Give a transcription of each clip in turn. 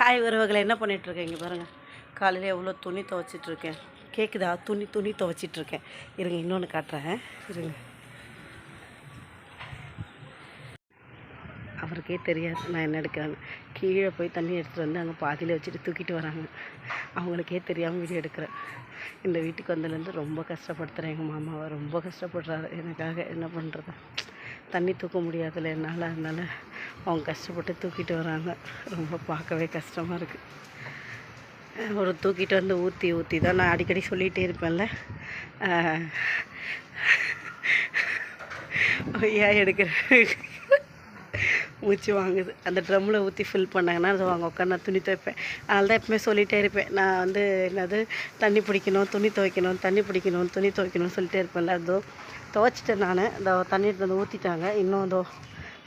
Hi உறவுகளை என்ன பண்ணிகிட்ருக்கேன் இங்கே பாருங்கள் காலையில் எவ்வளோ துணி துவைச்சிட்ருக்கேன். கேட்குதா துணி துணி துவைச்சிட்ருக்கேன். இருங்க இன்னொன்று காட்டுறேன். இருங்க. அவருக்கே தெரியாது நான் என்ன எடுக்கிறேன்னு. கீழே போய் தண்ணி எடுத்துகிட்டு வந்து அங்கே பாதியில் வச்சுட்டு தூக்கிட்டு வராங்க. அவங்களுக்கே தெரியாமல் வீடியோ எடுக்கிறேன். இந்த வீட்டுக்கு வந்ததுலேருந்து ரொம்ப கஷ்டப்படுத்துகிறேன் எங்கள் மாமாவை ரொம்ப கஷ்டப்படுறாரு. எனக்காக என்ன பண்ணுறது தண்ணி தூக்க முடியாதுல்ல என்னால் அதனால் அவங்க கஷ்டப்பட்டு தூக்கிட்டு வராங்க. ரொம்ப பார்க்கவே கஷ்டமாக இருக்குது ஒரு தூக்கிட்டு வந்து ஊற்றி ஊற்றி தான் நான் அடிக்கடி சொல்லிகிட்டே இருப்பேன்ல. ஐயா ஏன் எடுக்கிறேன் மூச்சு வாங்குது. அந்த ட்ரம்மில் ஊற்றி ஃபில் பண்ணாங்கன்னா அது வாங்க உட்காந்து நான் துணி துவைப்பேன். அதனால தான் எப்பவுமே சொல்லிகிட்டே இருப்பேன். நான் வந்து என்னது தண்ணி பிடிக்கணும் துணி துவைக்கணும் தண்ணி பிடிக்கணும் துணி துவைக்கணும்னு சொல்லிட்டே இருப்பேன்ல. அதோ துவைச்சிட்டேன் நான். இந்த தண்ணி எடுத்து வந்து ஊற்றிட்டாங்க இன்னும் அதோ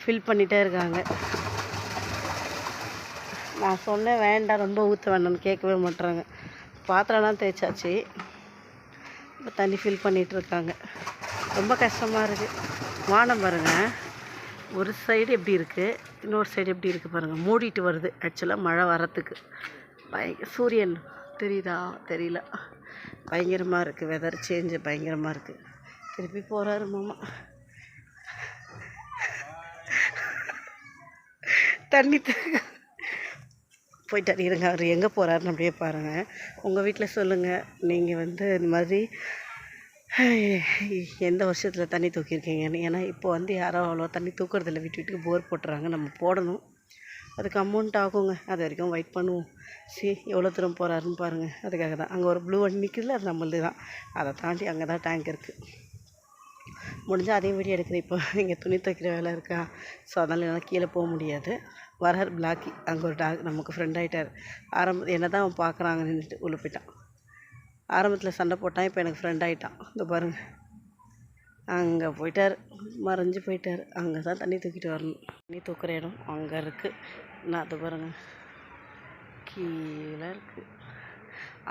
ஃபில் பண்ணிகிட்டே இருக்காங்க. நான் சொன்னேன் வேண்டாம் ரொம்ப ஊற்ற வேண்டாம்னு கேட்கவே மாட்டுறாங்க பாத்திரம்லாம் தேய்ச்சாச்சு. இப்போ தண்ணி ஃபில் பண்ணிகிட்டு இருக்காங்க. ரொம்ப கஷ்டமாக இருக்குது வானம் பாருங்கள் ஒரு சைடு எப்படி இருக்குது இன்னொரு சைடு எப்படி இருக்குது பாருங்கள் மூடிட்டு வருது. ஆக்சுவலாக மழை வரத்துக்கு பயங்க சூரியன் தெரியுதா? தெரியல. பயங்கரமாக இருக்குது வெதர் சேஞ்சு பயங்கரமாக இருக்குது திருப்பி போகிறாரு மாமா. தண்ணி த- போயிட்டார் இருங்க. அவர் எங்கே போகிறாருன்னு அப்படியே பாருங்கள் உங்கள் வீட்டில் சொல்லுங்கள் நீங்கள் வந்து இந்த மாதிரி எந்த வருஷத்தில் தண்ணி தூக்கியிருக்கீங்கன்னு ஏன்னா இப்போ வந்து யாரும் அவ்வளோ தண்ணி தூக்குறதில்ல. வீட்டு வீட்டுக்கு போர் போட்டுறாங்க. நம்ம போடணும். அதுக்கு அமௌண்ட் ஆகுங்க. அது வரைக்கும் வெயிட் பண்ணுவோம். சரி எவ்வளோ தூரம் போகிறாருன்னு பாருங்கள் அதுக்காக தான். அங்கே ஒரு ப்ளூ வண்டி நிற்குதுல அது நம்மளது தான். அதை தாண்டி அங்கே தான் டேங்க் இருக்குது முடிஞ்சால் அதே வீடியோ எடுக்கிறேன். இப்போ இங்கே துணி துவைக்கிற வேலை இருக்கா? ஸோ அதனால் என்னால் கீழே போக முடியாது. வரார் பிளாக்கி அங்கே ஒரு டாக் நமக்கு ஃப்ரெண்ட் ஆகிட்டார் ஆரம்ப என்ன தான் அவன் பார்க்குறாங்க நின்றுட்டு உள்ள போயிட்டான் ஆரம்பத்தில் சண்டை போட்டான் இப்போ எனக்கு ஃப்ரெண்ட் ஆகிட்டான் இந்த பாருங்க. அங்கே போயிட்டார். மறைஞ்சு போயிட்டார். அங்கே தான் தண்ணி தூக்கிட்டு வரணும். தண்ணி தூக்குற இடம் அங்கே இருக்குது நான் அதை பாருங்க. கீழே இருக்குது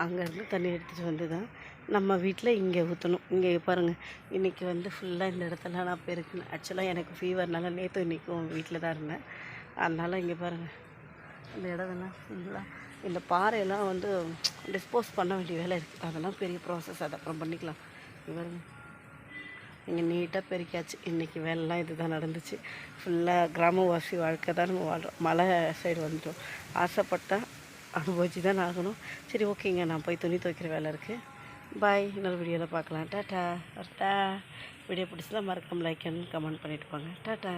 அங்கேருந்து தண்ணி எடுத்துகிட்டு வந்து தான் நம்ம வீட்டில் இங்கே ஊற்றணும் இங்கே பாருங்கள் இன்றைக்கி வந்து ஃபுல்லாக இந்த இடத்துல நான் பெருக்கினேன் ஆக்சுவலாக எனக்கு ஃபீவர்னால நேற்று இன்றைக்கும் வீட்டில் தான் இருந்தேன். அதனால் இங்கே பாருங்கள் இந்த இடமெல்லாம் ஃபுல்லாக இந்த. பாறையெல்லாம் வந்து டிஸ்போஸ் பண்ண வேண்டிய வேலை இருக்குது அதெல்லாம் பெரிய ப்ராசஸ் அது அப்புறம் பண்ணிக்கலாம். இவர் இங்கே நீட்டாக பெருக்கியாச்சு. இன்றைக்கி வேலைலாம் இது தான் நடந்துச்சு ஃபுல்லாக கிராமவாசி வாழ்க்கை தான் நம்ம வாழ்கிறோம் மலை சைடு வந்துட்டோம். ஆசைப்பட்டால் அனுபவிச்சு தான் ஆகணும். சரி ஓகேங்க நான் போய் துணி துவைக்கிற வேலை இருக்குது பாய் இன்னொரு வீடியோவில் பார்க்கலாம். டாட்டா. டாட்டா. வீடியோ பிடிச்சதா மறக்காம லைக் அண்ட் கமெண்ட் பண்ணிட்டு போங்க. டாட்டா.